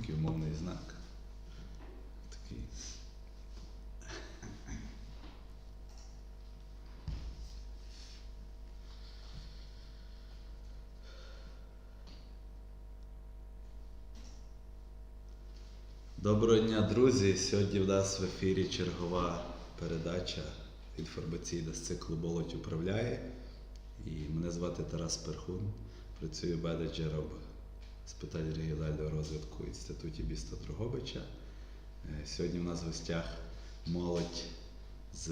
Такий умовний знак. Такий. Доброго дня, друзі! Сьогодні в нас в ефірі чергова передача інформаційна з циклу Молодь управляє. І мене звати Тарас Перхун, працюю менеджером з питань регіонального розвитку інституті міста Дрогобича. Е, Сьогодні в нас в гостях молодь з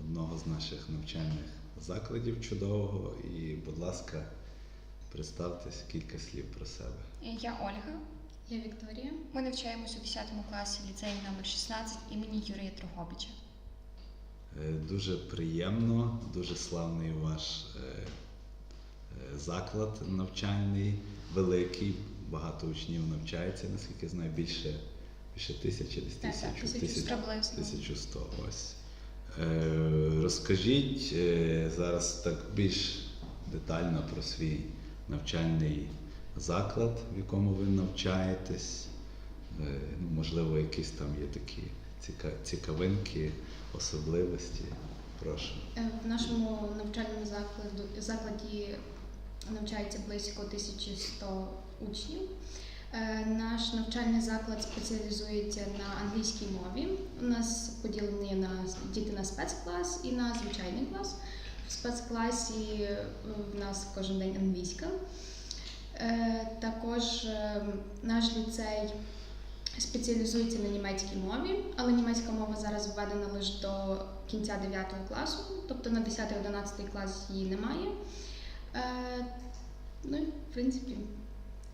одного з наших навчальних закладів чудового. І, будь ласка, представтесь кілька слів про себе. Я Ольга. Я Вікторія. Ми навчаємося у 10 класі в ліцеї номер 16 імені Юрія Трогобича. Е, Дуже приємно, дуже славний ваш е, е, заклад навчальний, великий. Багато учнів навчається, наскільки я знаю, більше, більше тисячі, десь тисячу, тисячу. 1100. Ось. Е, розкажіть е, зараз так більш детально про свій навчальний заклад, в якому ви навчаєтесь. Е, ну, можливо, якісь там є такі цікавинки, особливості. Прошу. В нашому навчальному закладу, закладі навчається близько 1100 учнів. Е, Наш навчальний заклад спеціалізується на англійській мові. У нас поділені на діти на спецклас і на звичайний клас. В спецкласі е, в нас кожен день англійська. Е, Також наш ліцей спеціалізується на німецькій мові, але німецька мова зараз введена лише до кінця 9 класу, тобто на 10-11 клас її немає. Е, ну, в принципі,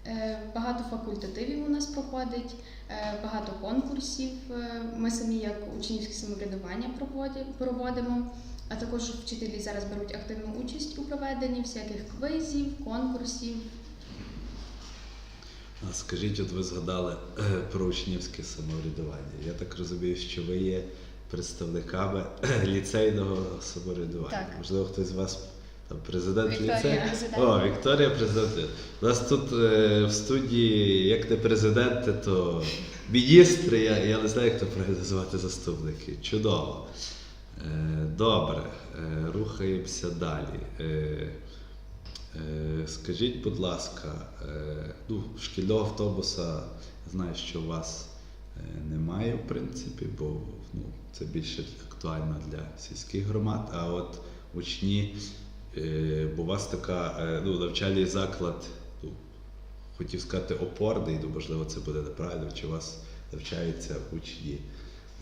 е, багато факультативів у нас проходить, е, багато конкурсів. Ми самі як учнівське самоврядування проводимо, а також вчителі зараз беруть активну участь у проведенні всяких квизів, конкурсів. А скажіть, от ви згадали про учнівське самоврядування. Я так розумію, що ви є представниками ліцейного самоврядування. Так. Можливо, хтось з вас президент Вікторія, ліцею? О, Вікторія президент. У нас тут е, в студії, як не президенти, то міністри, я, я не знаю, як то правильно заступники. Чудово. Е, добре, е, рухаємося далі. Е, Е, Скажіть, будь ласка, е, ну, шкільного автобуса знаю, що у вас е, немає, в принципі, бо ну, це більше актуально для сільських громад. А от учні, бо у вас така е, ну, навчальний заклад, ну, хотів сказати, опорний, ну, можливо, це буде неправильно, чи у вас навчаються учні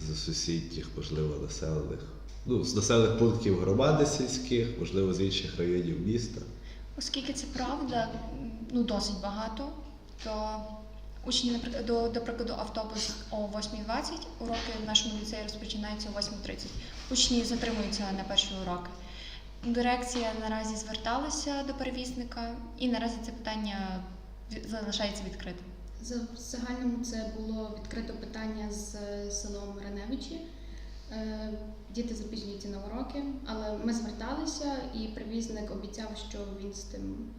з сусідніх, можливо, населених, ну, з населених пунктів громади сільських, можливо, з інших районів міста. Оскільки це правда, ну досить багато, то учні, наприклад, до, до прикладу, автобус о 8.20, уроки в нашому ліцеї розпочинаються о 8.30. Учні затримуються на перші уроки. Дирекція наразі зверталася до перевізника, і наразі це питання залишається відкритим. За в загальному це було відкрито питання з е, селом Раневичі. Е, Діти запізнюються на уроки, але ми зверталися, і привізник обіцяв, що він з тим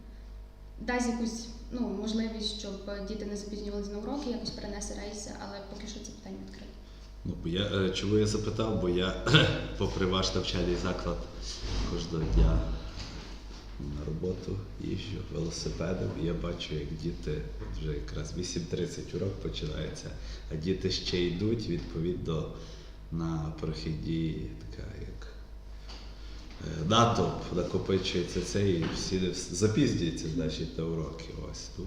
дасть якусь ну, можливість, щоб діти не запізнювалися на уроки, якось перенесе рейси, але поки що це питання відкрите. Ну, бо я, е, чому я запитав, бо я, попри ваш навчальний заклад, кожного дня на роботу їжджу велосипедом, я бачу, як діти вже якраз 8.30 урок починається, а діти ще йдуть, відповідно, на прохідні така як е, натовп накопичується це і всі не запізнюються, значить, на уроки. Ось. Ну,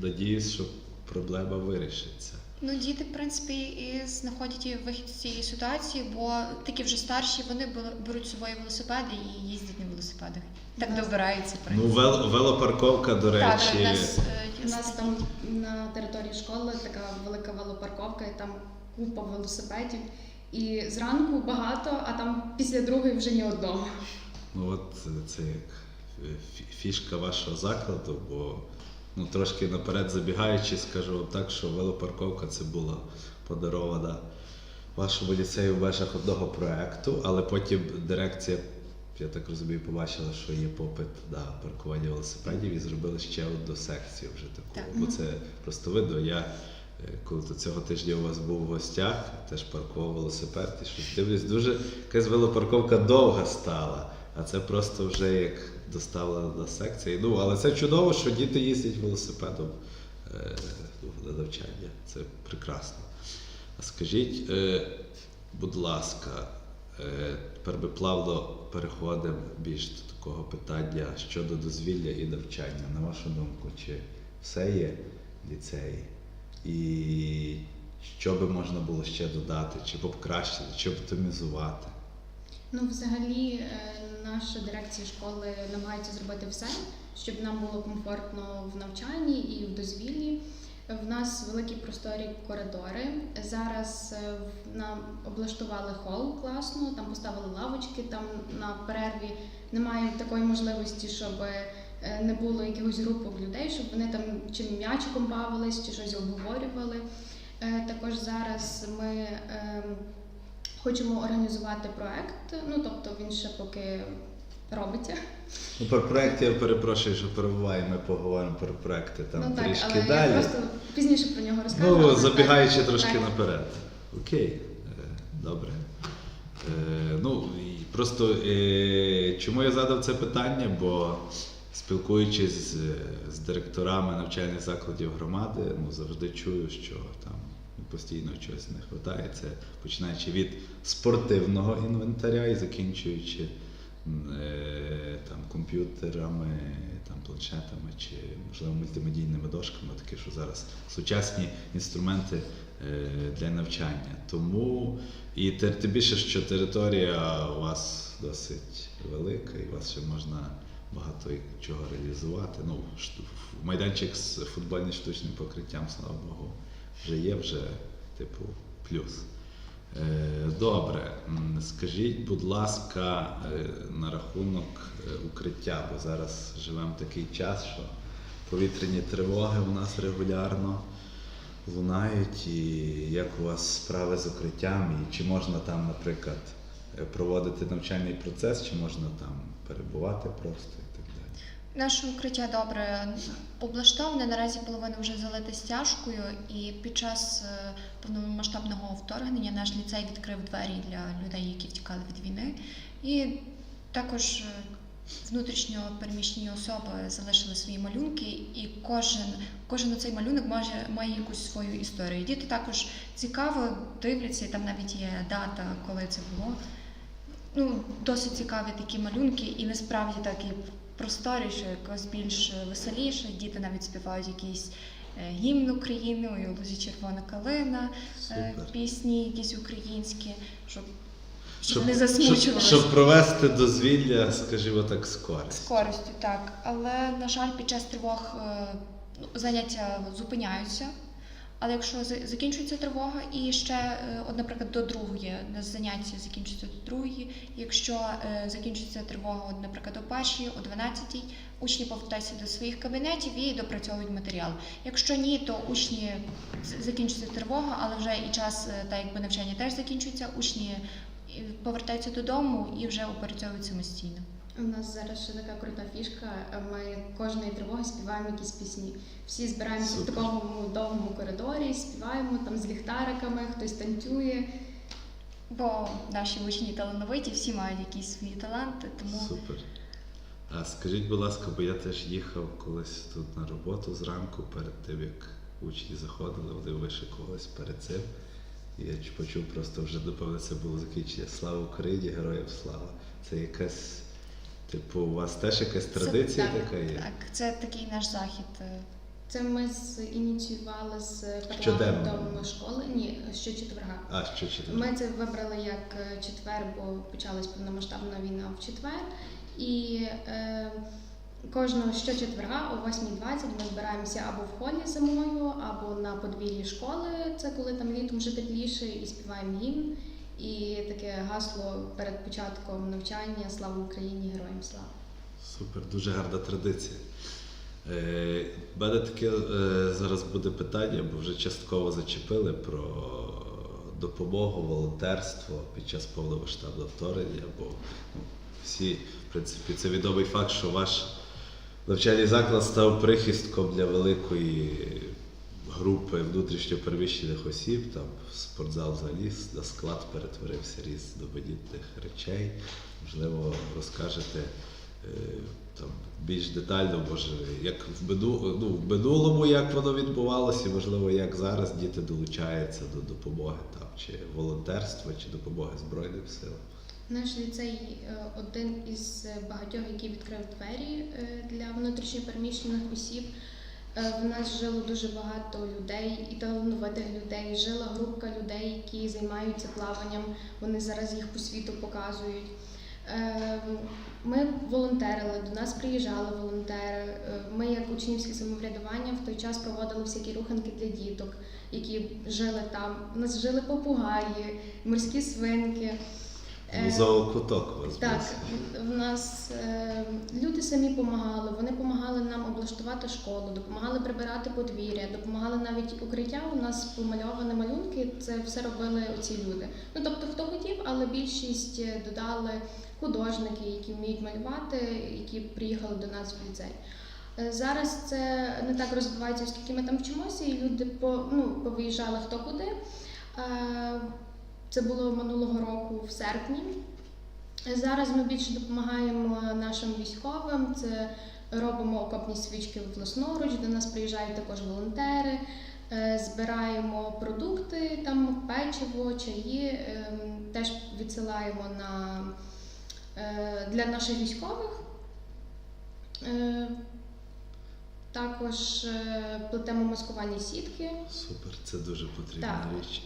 надіюсь, що проблема вирішиться. Ну, діти, в принципі, і знаходять і вихід з цієї ситуації, бо такі вже старші, вони беруть з собою велосипеди і їздять на велосипедах. Так Нас- добираються, Ну, вел, велопарковка, до речі. Так, у нас, е, У нас там на території школи така велика велопарковка, і там купа велосипедів. І зранку багато, а там після другої вже ні одного. Ну от е, це як е, фішка вашого закладу, бо ну, трошки наперед забігаючи, скажу вам так, що велопарковка це була подарована вашому ліцею в межах одного проекту, але потім дирекція я так розумію, побачила, що є попит на паркування велосипедів і зробили ще одну секцію вже таку. Так. Бо це просто видно. Я е, коли то цього тижня у вас був в гостях, теж паркував велосипед, і щось дивлюсь, дуже якась велопарковка довга стала. А це просто вже як доставлена секція. Ну, але це чудово, що діти їздять велосипедом е, на навчання. Це прекрасно. А скажіть, е, будь ласка, е, тепер ми плавно переходимо більш до такого питання щодо дозвілля і навчання. На вашу думку, чи все є ліцеї? І що би можна було ще додати, чи покращити, чи оптимізувати? Ну, взагалі, е, наша дирекція школи намагається зробити все, щоб нам було комфортно в навчанні і в дозвіллі. В нас великі просторі коридори. Зараз е, нам облаштували хол класно, там поставили лавочки, там на перерві немає такої можливості, щоб е, не було якихось групок людей, щоб вони там чи м'ячиком бавились, чи щось обговорювали. Також зараз ми ем, хочемо організувати проект. Ну тобто він ще поки робиться. Ну, про проєкт я перепрошую, що перебуваю, ми поговоримо про проекти там ну так, трішки але далі. я просто пізніше про нього розкажу. Ну, забігаючи так, трошки так. наперед. Окей, е, добре. Е, Ну, просто е, чому я задав це питання? Бо спілкуючись з, з директорами навчальних закладів громади, ну, завжди чую, що там постійно чогось не вистачає. Це починаючи від спортивного інвентаря і закінчуючи е, там, комп'ютерами, там, планшетами чи, можливо, мультимедійними дошками, такі, що зараз сучасні інструменти е, для навчання. Тому і тим більше, що територія у вас досить велика, і у вас ще можна багато чого реалізувати. Ну, майданчик з футбольним штучним покриттям, слава Богу, вже є, вже, типу, плюс. Е, Добре, скажіть, будь ласка, е, на рахунок е, укриття, бо зараз живемо такий час, що повітряні тривоги у нас регулярно лунають, і як у вас справи з укриттям, і чи можна там, наприклад, проводити навчальний процес, чи можна там перебувати просто. Наше укриття добре облаштоване. Наразі половина вже залита стяжкою, і під час е, повномасштабного вторгнення наш ліцей відкрив двері для людей, які втікали від війни. І також е, внутрішньо переміщені особи залишили свої малюнки, і кожен, кожен цей малюнок може, має якусь свою історію. Діти також цікаво дивляться, і там навіть є дата, коли це було. Ну, досить цікаві такі малюнки, і насправді такі просторіше, якось більш веселіше. Діти навіть співають якийсь е, гімн України, у лузі червона калина, е, Супер. пісні якісь українські, щоб, щоб, Щоб, не засмучувалися. щоб провести дозвілля, скажімо так, з користю. З користю, так. Але, на жаль, під час тривог е, ну, заняття зупиняються. Але якщо закінчується тривога, і ще, е, от, наприклад, до другої у нас заняття закінчується до другої. Якщо е, закінчується тривога, от, наприклад, о першій, о 12, учні повертаються до своїх кабінетів і допрацьовують матеріал. Якщо ні, то учні закінчується тривога, але вже і час, е, так якби навчання теж закінчується, учні повертаються додому і вже опрацьовують самостійно. У нас зараз ще така крута фішка. Ми кожної тривоги співаємо якісь пісні. Всі збираємося Супер. в такому довгому коридорі, співаємо там з ліхтариками, хтось танцює. Бо наші учні талановиті, всі мають якісь свої таланти, тому Супер. А скажіть, будь ласка, бо я теж їхав колись тут на роботу зранку перед тим, як учні заходили, вони вишикувались перед цим. Я почув просто вже, напевно, це було закінчення Слава Україні, героям слава. Це якась, типу, у вас теж якась традиція так, така є? так, це такий наш захід. Це ми ініціювали з парламентом школи. Ні, щочетверга. А, що читати? Ми це вибрали як е, четвер, бо почалась повномасштабна війна в четвер. І е, кожного щочетверга о 8.20 ми збираємося або в холі зимою, або на подвір'ї школи. Це коли там літом вже тепліше, і співаємо гімн. І таке гасло перед початком навчання Слава Україні! Героям слава! Супер, дуже гарна традиція. Е, мене таке е, зараз буде питання, бо вже частково зачепили про допомогу, волонтерство під час повномасштабного вторгнення, бо всі, в принципі, це відомий факт, що ваш навчальний заклад став прихистком для великої групи внутрішньопереміщених осіб. Там спортзал заліз, на склад перетворився різноманітних речей. Можливо, розкажете е, там більш детально, може, як в, мину, ну, в минулому, як воно відбувалося, і, можливо, як зараз діти долучаються до допомоги там, чи волонтерства, чи допомоги Збройним силам. Наш ліцей е, один із багатьох, який відкрив двері е, для внутрішньопереміщених осіб. Е, В нас жило дуже багато людей і талановитих людей. Жила групка людей, які займаються плаванням. Вони зараз їх по світу показують. Е, Ми волонтерили, до нас приїжджали волонтери. Е, Ми, як учнівське самоврядування, в той час проводили всякі руханки для діток, які жили там. У нас жили попугаї, морські свинки. Е, Ну, зоокуток вас так, в нас е, люди самі допомагали, вони допомагали нам облаштувати школу, допомагали прибирати подвір'я, допомагали навіть укриття. У нас помальовані малюнки, це все робили оці люди. Ну тобто, хто хотів, але більшість е, додали художники, які вміють малювати, які приїхали до нас в ліцей. Зараз це не так розвивається, оскільки ми там вчимося, і люди по, ну, повиїжджали хто куди. Е, Це було минулого року в серпні. Зараз ми більше допомагаємо нашим військовим. Це робимо окопні свічки власноруч. До нас приїжджають також волонтери. Е, Збираємо продукти, там печиво, чаї. ем, Теж відсилаємо на, е, для наших військових. Також е, плетемо маскувальні сітки. Супер, це дуже потрібна Так. річ.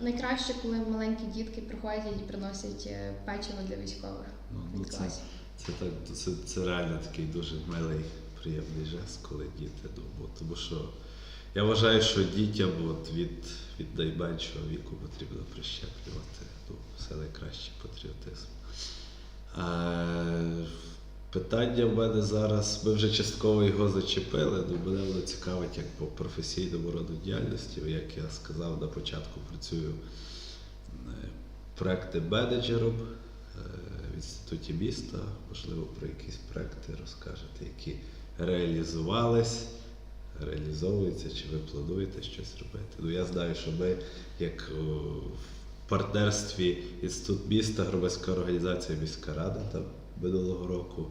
Найкраще, коли маленькі дітки приходять і приносять е, печиво для військових Ну, ну, від це, це, так, це, це реально такий дуже милий, приємний жест, коли діти. Ну, тому що я вважаю, що дітям от, від, від найменшого віку потрібно прищеплювати ну, все найкраще патріотизм. Е, питання в мене зараз, ми вже частково його зачепили, ну, мене воно цікавить як по професійному роду діяльності. Як я сказав на початку, працюю е, проекти менеджером е, в інституті міста. Можливо, про якісь проекти розкажете, які реалізувались, реалізовуються, чи ви плануєте щось робити. Ну, я знаю, що ми, як в партнерстві Інститут міста, громадська організація міська рада там минулого року.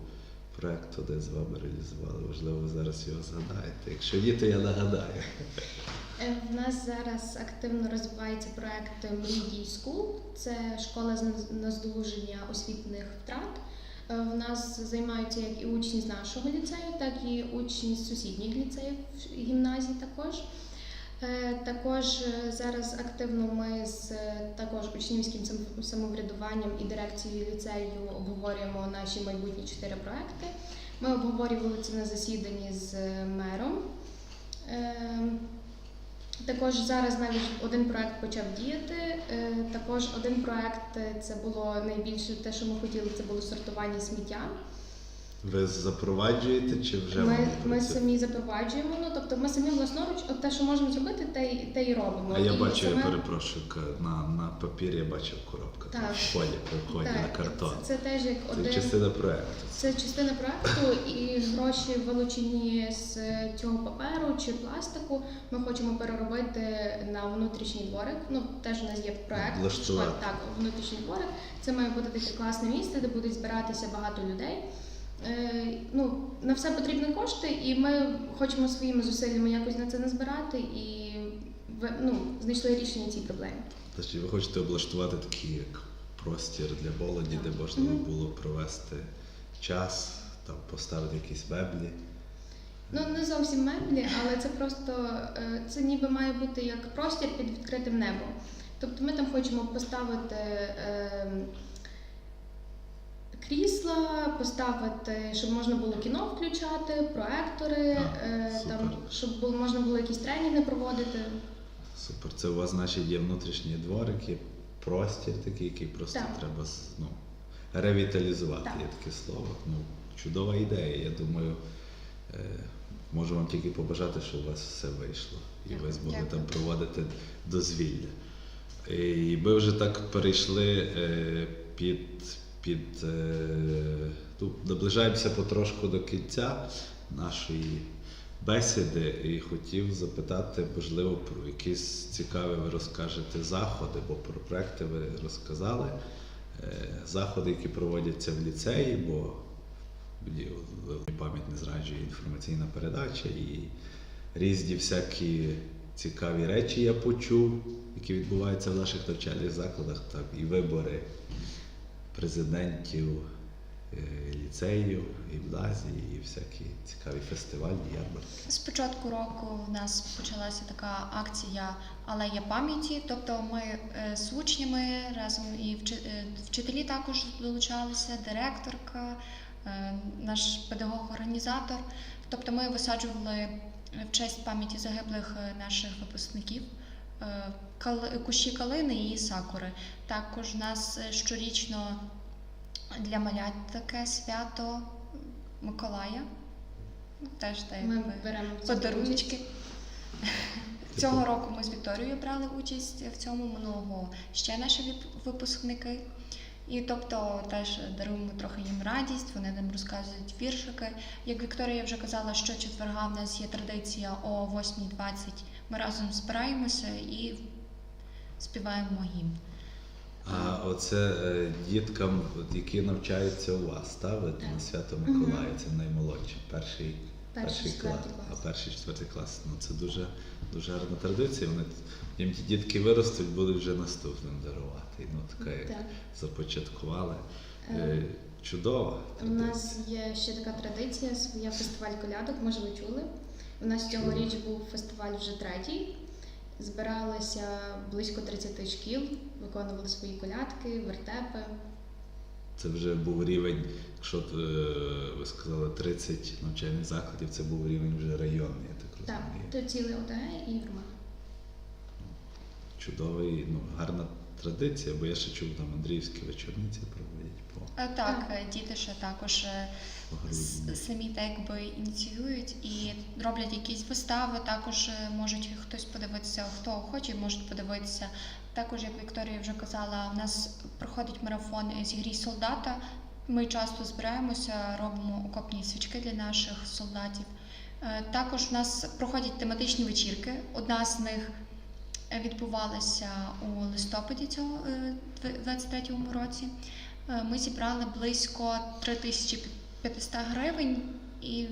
Проект один з вами реалізували, можливо, ви зараз його згадаєте. Якщо ні, то я нагадаю. Е, В нас зараз активно розвивається проект Мрій Скул. Це школа з наз- наздолуження освітніх втрат. Е, В нас займаються як і учні з нашого ліцею, так і учні з сусідніх ліцеїв гімназій також. Е, Також е, зараз активно ми з е, також учнівським самоврядуванням і дирекцією ліцею обговорюємо наші майбутні чотири проекти. Ми обговорювали це на засіданні з мером. Також зараз навіть один проект почав діяти. Також один проект це було найбільше те, що ми хотіли, це було сортування сміття. Ви запроваджуєте чи вже Ми, ми самі запроваджуємо. Ну тобто ми самі власноруч, от те, що можемо зробити, те, й- те й робимо. А я І бачу, я перепрошую, на, на папірі я бачив коробка. Так. В полі приходять на картон. Це, це теж як Це частина проекту. Це частина проекту, і гроші, вилучені з цього паперу чи пластику, ми хочемо переробити на внутрішній дворик. Ну теж у нас є проект Облаштувати. так, внутрішній дворик. Це має бути таке класне місце, де будуть збиратися багато людей. Е, ну, на все потрібні кошти, і ми хочемо своїми зусиллями якось на це назбирати і ну, знайшли рішення цій проблемі. Значить, ви хочете облаштувати такий як простір для молоді, де можна Мгм. було провести час, там поставити якісь меблі. Ну не зовсім меблі, але це просто е, це ніби має бути як простір під відкритим небом. Тобто ми там хочемо поставити е, крісла, поставити, щоб можна було кіно включати, проектори, А, е, супер. там, щоб було, можна було якісь тренінги проводити. Супер. Це у вас, значить, є внутрішній дворик, є простір такий, який просто Так. треба з- ну, ревіталізувати, Так. є таке слово. Ну, чудова ідея. Я думаю, е, можу вам тільки побажати, щоб у вас все вийшло. І ви змогли Дякую. там проводити дозвілля. І ми вже так перейшли е, під під, е, ну, наближаємося потрошку до кінця нашої бесіди і хотів запитати, можливо, про якісь цікаві ви розкажете заходи, бо про проекти ви розказали. Е, Заходи, які проводяться в ліцеї, бо мені пам'ять не зраджує інформаційна передача і різні всякі цікаві речі я почув, які відбуваються в наших навчальних закладах, так, і вибори президентів е, ліцеїв, гімназії, і всякі цікаві фестивалі, ярмарки. З початку року в нас почалася така акція Алея пам'яті. Тобто ми е, з учнями разом і е, вчителі також долучалися, директорка, наш педагог-організатор. Тобто ми висаджували в честь пам'яті загиблих наших випускників. Кущі калини і сакури. Також у нас е, щорічно для малят таке свято Миколая. Ну, Теж так Ми беремо подаруночки. Цього року ми з Вікторією брали участь в цьому минулого ще наші випускники. І тобто теж даруємо трохи їм радість, вони нам розказують віршики. Як Вікторія вже казала, що четверга в нас є традиція о 8.20. Ми разом збираємося і співаємо гімн. А оце е, діткам, які навчаються у вас, та, ви Так. на свято Миколая, це наймолодші, перший, Перший, четвертий клас. а перший четвертий клас. Ну це дуже, дуже гарна традиція. Вони їм ті дітки виростуть, будуть вже наступним дарувати. Ну така як Так. започаткували. Е, Е, Чудова У нас є ще така традиція, своя фестиваль колядок, може ви чули. У нас цьогоріч був фестиваль вже третій. Збиралися близько 30 шкіл, виконували свої колядки, вертепи. Це вже був рівень, якщо е, ви сказали 30 навчальних закладів, це був рівень вже районний, я так Так, то ціле ОТГ і громада. Чудовий, ну, гарна традиція, бо я ще чув там Андріївські вечорниці проводять по, Е, Так, е, діти ще також самі так якби ініціюють і роблять якісь вистави. Також е, можуть хтось подивитися, хто хоче, можуть подивитися. Також, як Вікторія вже казала, у нас проходить марафон зігрій солдата. Ми часто збираємося, робимо окопні свічки для наших солдатів. Е, Також у нас проходять тематичні вечірки. Одна з них відбувалася у листопаді цього е, дв- 23-му році. Е, Ми зібрали близько 3500 гривень, і,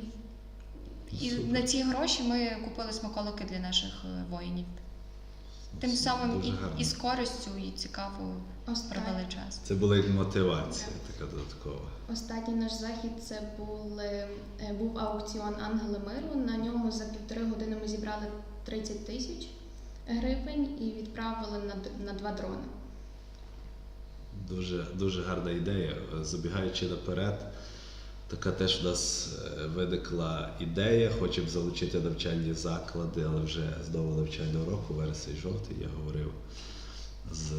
і Супер. на ці гроші ми купили смаколики для наших е, воїнів. Тим самим і, і з користю, і цікаво провели час. Це була як мотивація така додаткова. Останній наш захід це були, е, був аукціон Ангели Миру. На ньому за півтори години ми зібрали 30 тисяч гривень і відправили на, на два дрони. Дуже, дуже гарна ідея. Забігаючи наперед, така теж в нас е, виникла ідея. Хочемо залучити навчальні заклади, але вже з нового навчального року, вересень жовтий, я говорив з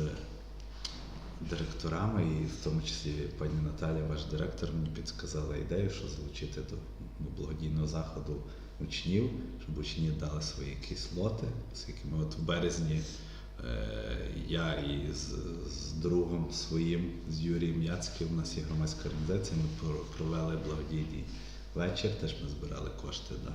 директорами, і в тому числі пані Наталя, ваш директор, мені підказала ідею, що залучити до ну, благодійного заходу учнів, щоб учні дали свої якісь лоти, оскільки ми от в березні Я і з, з другом своїм, з Юрієм Яцьким, у нас є громадська організація, ми про- провели благодійний вечір, теж ми збирали кошти на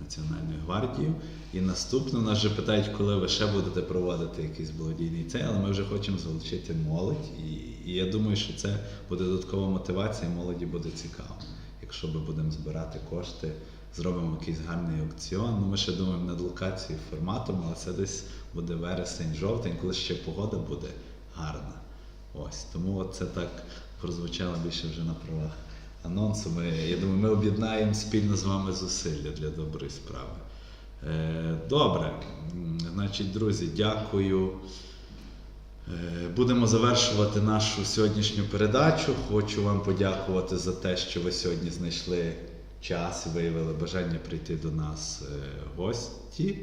Національну гвардію. І наступно нас вже питають, коли ви ще будете проводити якийсь благодійний цей, але ми вже хочемо залучити молодь. І, і я думаю, що це буде додаткова мотивація, молоді буде цікаво. Якщо ми будемо збирати кошти, зробимо якийсь гарний аукціон. Ну, ми ще думаємо над локацією, форматом, але це десь буде вересень, жовтень, коли ще погода буде гарна. Ось тому це так прозвучало більше вже на правах анонсу. Ми, я думаю, ми об'єднаємо спільно з вами зусилля для доброї справи. Е, добре, значить, друзі, дякую. Е, Будемо завершувати нашу сьогоднішню передачу. Хочу вам подякувати за те, що ви сьогодні знайшли час виявили бажання прийти до нас е, гості.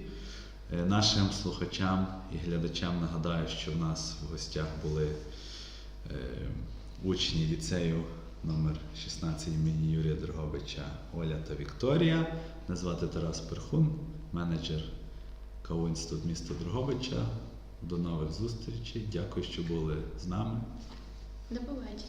Е, Нашим слухачам і глядачам нагадаю, що в нас в гостях були е, учні ліцею номер 16 імені Юрія Дрогобича Оля та Вікторія. Мене звати Тарас Перхун, менеджер Кауінститут міста Дрогобича. До нових зустрічей. Дякую, що були з нами. До побачення.